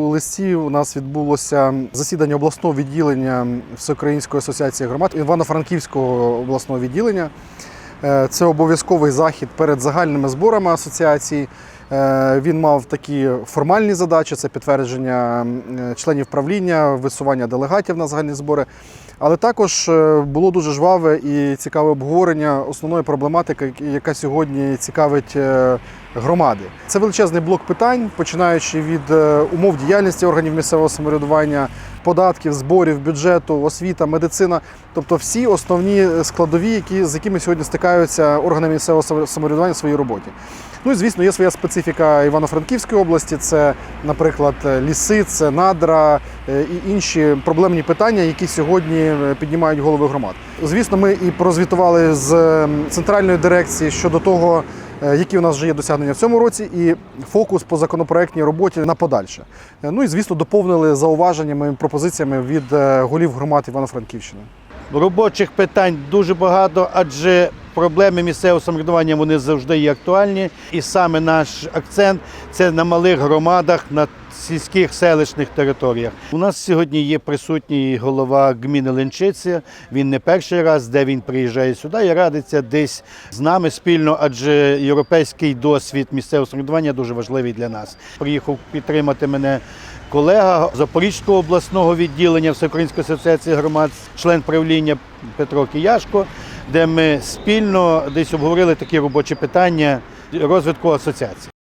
У листі у нас відбулося засідання обласного відділення Всеукраїнської асоціації громад Івано-Франківського обласного відділення. Е, Це обов'язковий захід перед загальними зборами асоціації. Е, Він мав такі формальні задачі: це підтвердження е, членів правління, висування делегатів на загальні збори. Але також було дуже жваве і цікаве обговорення основної проблематики, яка сьогодні цікавить громади. Це величезний блок питань, починаючи від е, умов діяльності органів місцевого самоврядування, податків, зборів, бюджету, освіта, медицина, тобто всі основні складові, які, з якими сьогодні стикаються органи місцевого самоврядування в своїй роботі. Ну і звісно, є своя специфіка Івано-Франківської області. Це, наприклад, ліси, це надра е, і інші проблемні питання, які сьогодні е, піднімають голови громад. Звісно, ми і прозвітували з центральної дирекції щодо того, які у нас вже є досягнення в цьому році, і фокус по законопроектній роботі на подальше. Е, Ну і звісно, доповнили зауваженнями пропозиціями від е, голів громад Івано-Франківщини. Робочих питань дуже багато, адже проблеми місцевого самоврядування вони завжди є актуальні. І саме наш акцент це на малих громадах, на сільських селищних територіях. У нас сьогодні є присутній голова гміни Ленчиця. Він не перший раз, де він приїжджає сюди і радиться десь з нами спільно, адже європейський досвід місцевого самоврядування дуже важливий для нас. Приїхав підтримати мене колега Запорізького обласного відділення Всеукраїнської асоціації громад, член правління Петро Кияшко, де ми спільно десь обговорили такі робочі питання розвитку асоціації.